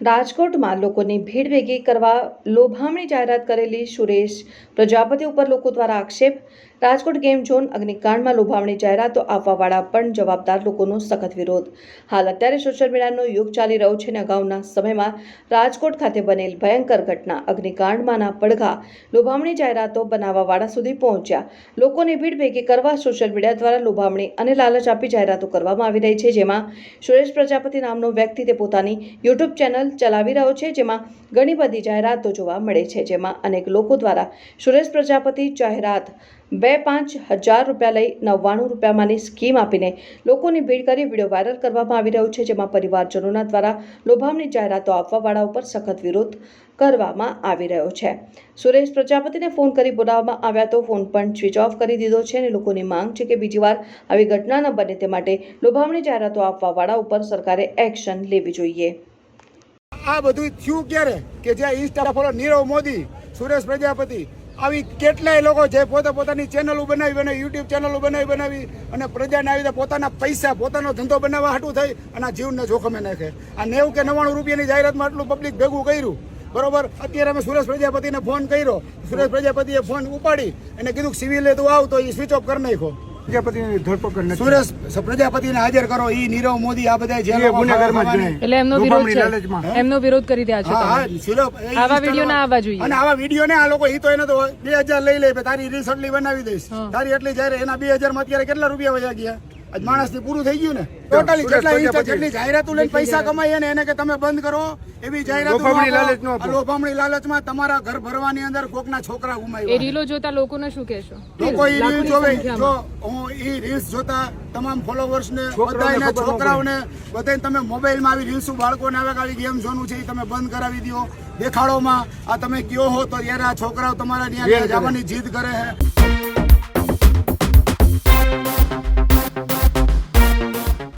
રાજકોટમાં લોકોની ભીડ ભેગી કરવા લોભામણી જાહેરાત કરેલી સુરેશ પ્રજાપતિ ઉપર લોકો દ્વારા આક્ષેપ રાજકોટ ગેમ ઝોન અગ્નિકાંડમાં લોભામણી જાહેરાતો આપવાવાળા પણ જવાબદાર લોકોનો સખત વિરોધ. હાલ અત્યારે સોશિયલ મીડિયાનો યુગ ચાલી રહ્યો છે અને અગાઉના સમયમાં રાજકોટ ખાતે બનેલ ભયંકર ઘટના અગ્નિકાંડમાંના પડઘા લોભામણી જાહેરાતો બનાવવાવાળા સુધી પહોંચ્યા. લોકોની ભીડ ભેગી કરવા સોશિયલ મીડિયા દ્વારા લોભામણી અને લાલચ આપી જાહેરાતો કરવામાં આવી રહી છે, જેમાં સુરેશ પ્રજાપતિ નામનો વ્યક્તિ તે પોતાની યુટ્યુબ ચેનલ ચલાવી રહ્યો છે, જેમાં ઘણી બધી જાહેરાતો જોવા મળે છે, જેમાં અનેક લોકો દ્વારા સુરેશ પ્રજાપતિ જાહેરાત બે પાંચ હજાર રૂપિયા લઈ નવ્વાણું રૂપિયામાંની સ્કીમ આપીને લોકોની ભીડ કરી વીડિયો વાયરલ કરવામાં આવી રહ્યો છે, જેમાં પરિવારજનોના દ્વારા લોભામની જાહેરાતો આપવાવાળા ઉપર સખત વિરોધ કરવામાં આવી રહ્યો છે. સુરેશ પ્રજાપતિને ફોન કરી બોલાવવામાં આવ્યા તો ફોન પણ સ્વિચ ઓફ કરી દીધો છે અને લોકોની માંગ છે કે બીજી વાર આવી ઘટના ન બને તે માટે લોભામણી જાહેરાતો આપવાવાળા ઉપર સરકારે એક્શન લેવી જોઈએ. આ બધું થયું ક્યારે? કે જ્યાં ઇન્સ્ટા ફોલો નીરવ મોદી, સુરેશ પ્રજાપતિ આવી કેટલાય લોકો જે પોતે પોતાની ચેનલો બનાવી બનાવી યુટ્યુબ ચેનલો બનાવી બનાવી અને પ્રજાને આવી પોતાના પૈસા, પોતાનો ધંધો બનાવવા હાટું થઈ અને આ જીવને જોખમે નાખે. આ નેવું કે નવ્વાણું રૂપિયાની જાહેરાતમાં આટલું પબ્લિક ભેગું કર્યું. બરોબર? અત્યારે અમે સુરેશ પ્રજાપતિને ફોન કર્યો. સુરેશ પ્રજાપતિએ ફોન ઉપાડી અને કીધું સિવિલે તું આવ તો એ સ્વિચ ઓફ કરી નાખ્યો. પ્રજાપતિની ધરપકડ નથી. સુરેશ પ્રજાપતિને હાજર કરો. ઈ નીરવ મોદી આ બધા જે ગુનેગારમાં એટલે એમનો વિરોધ છે. એમનો વિરોધ કરી રહ્યા છો આવા વિડિયો ના આવવા જોઈએ. અને આવા વિડિયો ને આ લોકો ઈ તો એને તો બે હજાર લઈ લે તારી રીલ્સ બનાવી દઈશ. તારી એટલી જયારે એના બે હજારમાં અત્યારે કેટલા રૂપિયા વયા ગયા? માણસથી પૂરું થઈ ગયું ને? ટોટલી જેટલા ઇન્સ્ટા જેટલી જાહેરાતો લઈને પૈસા કમાઈએ ને એને કે તમે બંધ કરો એવી જાહેરાતો લોભામણી લાલચમાં તમારા ઘર ભરવાની અંદર કોકના છોકરા એ રીલો જોતા લોકોને શું કહેશો? લોકો એ રીલ જોવે. જો હું એ રીલ્સ જોતા તમામ ફોલોવર્સ ને છોકરાઓને બધાને છોકરાઓને બધાને તમે મોબાઈલમાં આવી રીલ્સ બાળકોને આવે કે આવી ગેમ ઝોન છે એ તમે બંધ કરાવી દો દેખાડોમાં આ તમે કયો હો તો યાર આ છોકરાઓ તમારા ત્યાં જવાની જીદ કરે છે